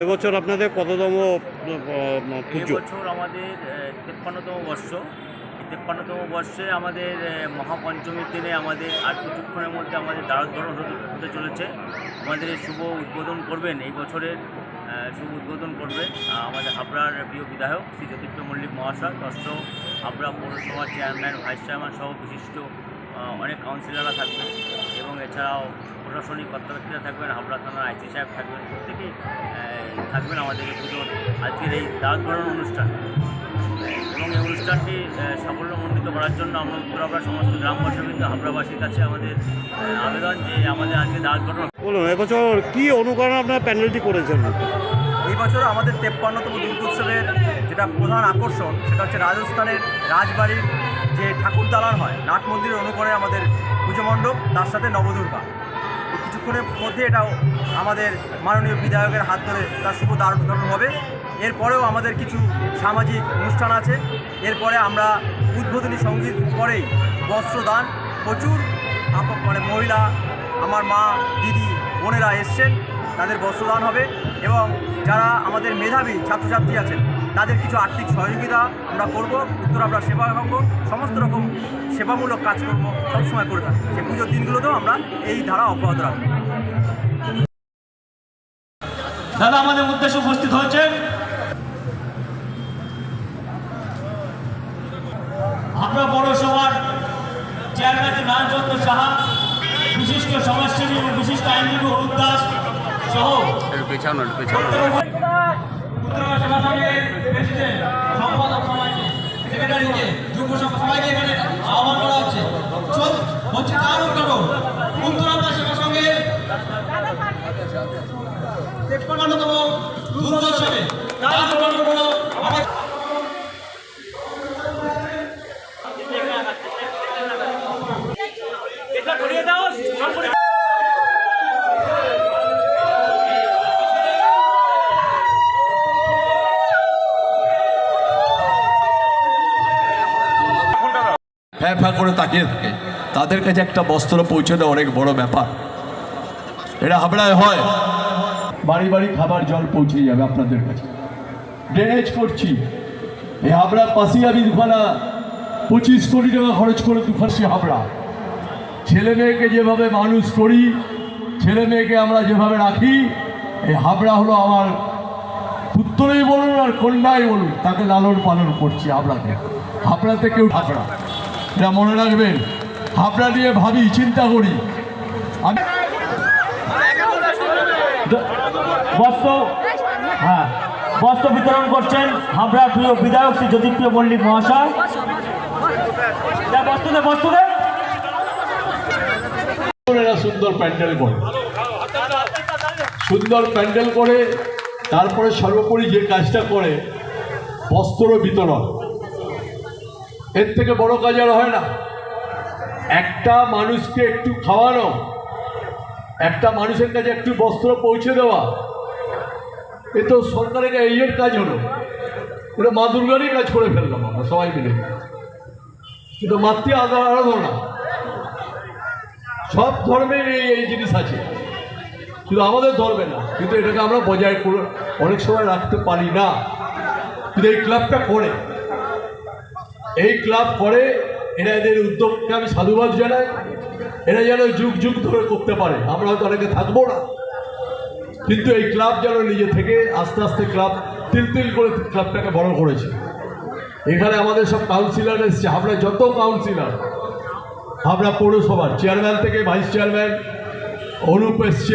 এবছর আপনাদের কততম পুজো? এবছর আমাদের তেপ্পান্নতম বর্ষ। তেপ্পান্নতম বর্ষে আমাদের মহাপঞ্চমীর দিনে আমাদের আর কিছুক্ষণের মধ্যে আমাদের দ্বারোদ্ধারণ হতে- চলেছে। আমাদের শুভ উদ্বোধন করবেন এই বছরের শুভ উদ্বোধন করবেন আমাদের হাবড়ার প্রিয় বিধায়ক শ্রী জ্যোতিপ্রিয় মল্লিক মহাশয় ষষ্ঠ হাবড়া পৌরসভার চেয়ারম্যান ভাইস চেয়ারম্যান সহ বিশিষ্ট অনেক কাউন্সিলররা থাকবেন এবং এছাড়াও প্রশাসনিক কর্তাব্যক্তিরা থাকবেন হাবড়া থানার আইসি সাহেব থাকবেন প্রত্যেকেই থাকবেন আমাদের এই পুজোর আজকের এই দ্বারোদ্ধারণ অনুষ্ঠান। এবং এই অনুষ্ঠানটি সাফল্যমণ্ডিত করার জন্য আমরা উত্তর হাবড়ার সমস্ত গ্রামবাসীবৃন্দ হাবড়াবাসীর কাছে আমাদের আবেদন যে আমাদের আজকে দ্বারোদ্ধারণ বলুন এবছর কি অনুকরণ আপনার প্যান্ডেলটি করেছেন? এই বছর আমাদের তেপ্পান্নতম দুর্গোৎসবের যেটা প্রধান আকর্ষণ সেটা হচ্ছে রাজস্থানের রাজবাড়ির যে ঠাকুর দালান হয়, নাট মন্দিরের অনুকরণে আমাদের পুজো মণ্ডপ, তার সাথে নবদুর্গা। কিছুক্ষণের মধ্যে এটাও আমাদের মাননীয় বিধায়কের হাত ধরে তার শুভ দ্বারোদ্ধারণ হবে। এরপরেও আমাদের কিছু সামাজিক অনুষ্ঠান আছে। এরপরে আমরা উদ্বোধনী সংগীত পরেই বস্ত্রদান। প্রচুর মানে মহিলা, আমার মা, দিদি, বোনেরা এসছেন, তাদের বস্ত্রদান হবে এবং যারা আমাদের মেধাবী ছাত্রছাত্রী আছেন তাদের কিছু আর্থিক সহযোগিতা আমরা করব উত্তর আমরা সেবা সঙ্গ সমস্ত রকম সেবামূলক কাজকর্ম সবসময় করে থাকি সেই পুজোর দিনগুলোতেও আমরা এই ধারা অব্যাহত রাখব। দাদা আমাদের উদ্দেশ্যে উপস্থিত হয়েছেন। আমরা পৌরসভার চেয়ারম্যান নারায়ণচন্দ্র সাহা বিশিষ্ট সমাজসেবী এবং বিশিষ্ট আইনজীবী হলুদ দাস সহ সেক্রেটারিকে যুব সবাইকে এখানে আহ্বান করা হচ্ছে। হচ্ছে দারুণ উদ্ঘাটন কুন্তলা সঙ্গে তেপ্পান্নতম উদ্বোধন করল হ্যাঁ ফ্যাঁ করে তাকিয়ে থাকে। তাদের কাছে একটা বস্ত্র পৌঁছে দেওয়া অনেক বড় ব্যাপার। এটা হাবড়ায় হয়। বাড়ি বাড়ি খাবার জল পৌঁছে যাবে আপনাদের কাছে। ড্রেনেজ করছি। এই হাবড়ার পাশেই আমি দুখানা পঁচিশ কোটি টাকা খরচ করে দুখানছি হাবড়া ছেলে মেয়েকে যেভাবে মানুষ করি, ছেলে মেয়েকে আমরা যেভাবে রাখি, এই হাবড়া হলো আমার পুত্রই বলুন আর কন্যাই বলুন, তাকে লালন পালন করছি হাবড়াতে হাবড়াতে কেউ হাবড়া এটা মনে রাখবেন হাবড়া নিয়ে ভাবি, চিন্তা করি। আমি বস্ত্র হ্যাঁ বস্ত্র বিতরণ করছেন হাবড়ার প্রিয় বিধায়ক শ্রী জ্যোতিপ্রিয় মল্লিক মহাশয়। বস্ত্র দে বস্ত্র দে। সুন্দর প্যান্ডেল করে। সুন্দর প্যান্ডেল করে, তারপরে সর্বোপরি যে কাজটা করে, বস্ত্র বিতরণ। এর থেকে বড় কাজ আর হয় না। একটা মানুষকে একটু খাওয়ানো, একটা মানুষের কাছে একটু বস্ত্র পৌঁছে দেওয়া, এ তো সরকারের এইয়ের কাজ হলো। এটা মা দুর্গারই কাজ করে ফেললাম আমরা সবাই মিলে। কিন্তু মাতৃ আরাধনা সব ধর্মের এই এই জিনিস আছে। শুধু আমাদের ধর্মে না। কিন্তু এটাকে আমরা বজায় করে অনেক সময় রাখতে পারি না। কিন্তু এই ক্লাবটা করে। এই ক্লাব করে, এরা এদের উদ্যোগকে আমি সাধুবাদ জানাই। এরা যেন যুগ যুগ ধরে করতে পারে। আমরা হয়তো অনেকে থাকব না। কিন্তু এই ক্লাব যেন নিজে থেকে আস্তে আস্তে ক্লাব, তিল তিল করে ক্লাবটাকে বড় করেছে। এখানে আমাদের সব কাউন্সিলর এসছে। আমরা যত কাউন্সিলর আমরা পৌরসভার চেয়ারম্যান থেকে ভাইস চেয়ারম্যান অনুপ এসছে।